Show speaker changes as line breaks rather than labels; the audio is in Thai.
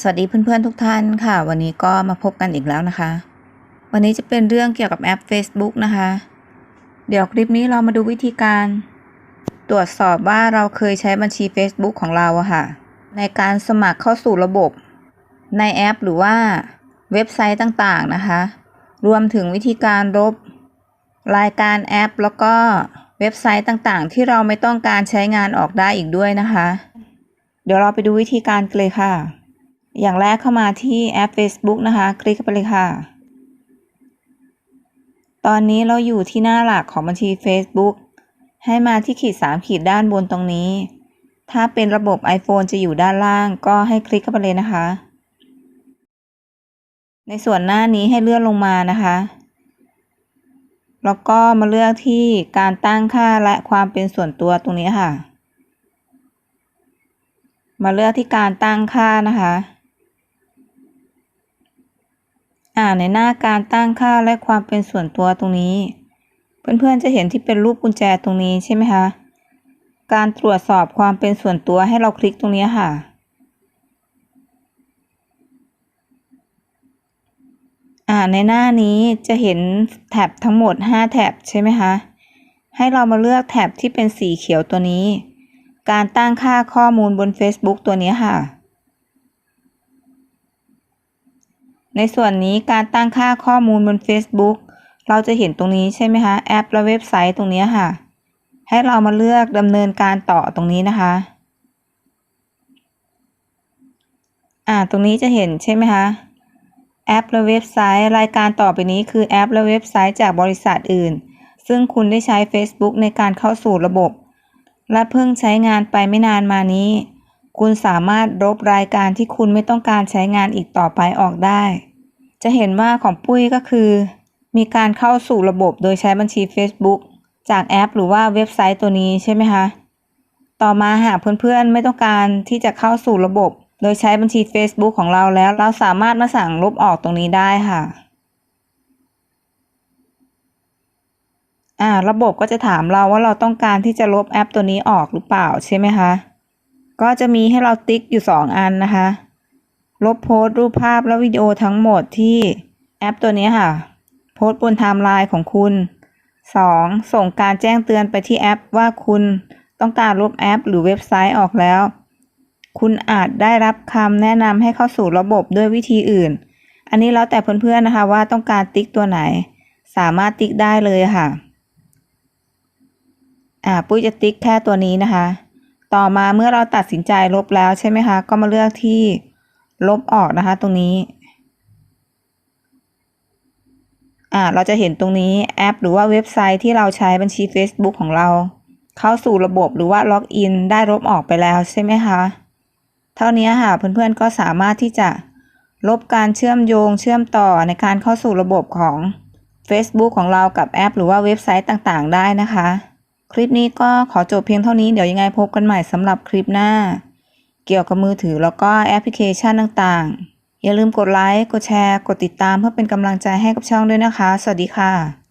สวัสดีเพื่อนๆทุกท่านค่ะ วันนี้ก็มาพบกันอีกแล้วนะคะ วันนี้จะเป็นเรื่องเกี่ยวกับแอป Facebook นะคะ เดี๋ยวคลิปนี้เรามาดูวิธีการ ตรวจสอบว่าเราเคยใช้บัญชี Facebook ของเราอะค่ะ ในการสมัครเข้าสู่ระบบ ในแอปหรือว่าเว็บไซต์ต่างๆนะคะ รวมถึงวิธีการลบ รายการแอป แล้วก็เว็บไซต์ต่างๆ ที่เราไม่ต้องการใช้งานออกได้อีกด้วยนะคะ เดี๋ยวเราไปดูวิธีการกันเลยค่ะ อย่างแรกเข้ามาที่แอป Facebook นะคะ คลิกเข้าไปเลยค่ะ ตอนนี้เราอยู่ที่หน้าหลักของบัญชี Facebook ให้มาที่ขีด 3 ขีดด้านบนตรงนี้ ถ้าเป็นระบบ iPhone จะอยู่ด้านล่าง ก็ให้คลิกเข้าไปเลยนะคะ ในส่วนหน้านี้ให้เลื่อนลงมานะคะ แล้วก็มาเลือกที่การตั้งค่าและความเป็นส่วนตัวตรงนี้ค่ะ มาเลือกที่การตั้งค่านะคะ อ่าในหน้าการตั้งค่าและความเป็นส่วนตัวตรงนี้ เพื่อนๆจะเห็นที่เป็นรูปกุญแจตรงนี้ใช่ไหมคะ การตรวจสอบความเป็นส่วนตัวให้เราคลิกตรงนี้ค่ะ อ่าในหน้านี้จะเห็นแท็บทั้งหมด 5 แท็บใช่ไหมคะ ให้เรามาเลือกแท็บที่เป็นสีเขียวตัวนี้ การตั้งค่าข้อมูลบน Facebook ตัวนี้ค่ะ ในส่วนนี้การตั้งค่าข้อมูลบน Facebook เราจะเห็นตรงนี้ใช่ไหมคะ แอปและเว็บไซต์ตรงนี้ค่ะ ให้เรามาเลือกดำเนินการต่อตรงนี้นะคะ อ่า ตรงนี้จะเห็นใช่ไหมคะ แอปและเว็บไซต์ รายการต่อไปนี้คือแอปและเว็บไซต์จากบริษัทอื่น ซึ่งคุณได้ใช้ Facebook ในการเข้าสู่ระบบ และเพิ่งใช้งานไปไม่นานมานี้ คุณสามารถลบรายการที่คุณไม่ต้องการใช้งานอีกต่อไปออกได้ จะเห็นว่าของปุ้ยก็คือ มีการเข้าสู่ระบบโดยใช้บัญชี Facebook จากแอป หรือว่าเว็บไซต์ตัวนี้ใช่ไหมคะ ต่อมาหากเพื่อนๆ ไม่ต้องการที่จะเข้าสู่ระบบ โดยใช้บัญชี Facebook ของเราแล้ว เราสามารถมาสั่งลบออกตรงนี้ได้ค่ะอ่าระบบก็จะถามเราว่าเราต้องการที่จะลบแอปตัวนี้ออกหรือเปล่าใช่ไหมคะ ก็จะมีให้เราติ๊กอยู่ 2 อันนะคะ ลบโพสต์รูปภาพและวิดีโอทั้งหมดที่แอปตัวนี้ค่ะ โพสต์บนไทม์ไลน์ของคุณ 2. ส่งการแจ้งเตือนไปที่แอปว่าคุณต้องการลบแอป หรือเว็บไซต์ออกแล้ว คุณอาจได้รับคำแนะนำให้เข้าสู่ระบบด้วยวิธีอื่น อันนี้แล้วแต่เพื่อนๆนะคะว่าต้องการติ๊กตัวไหน สามารถติ๊กได้เลยค่ะ อ่า ปุ้ยจะติ๊กแค่ตัวนี้นะคะ ต่อมาเมื่อเราตัดสินใจลบแล้วใช่ไหมคะ ก็มาเลือกที่ลบออกนะคะตรงนี้อ่าเราจะเห็นตรงนี้แอป หรือว่าเว็บไซต์ที่เราใช้บัญชี Facebook ของเรา เข้าสู่ระบบหรือว่าล็อกอินได้ลบออกไปแล้วใช่ไหมคะ เท่านี้ค่ะเพื่อนๆก็สามารถที่จะลบการเชื่อมโยงเชื่อมต่อในการเข้าสู่ระบบของ Facebook ของเรากับแอป หรือว่าเว็บไซต์ต่างๆ ได้นะคะ คลิปนี้ก็ขอจบเพียงเท่านี้เดี๋ยวยังไงพบกันใหม่สำหรับคลิปหน้า เกี่ยวกับมือถือแล้วก็แอปพลิเคชันต่างๆ อย่าลืมกดไลค์ กดแชร์ กดติดตามเพื่อเป็นกำลังใจให้กับช่องด้วยนะคะ สวัสดีค่ะ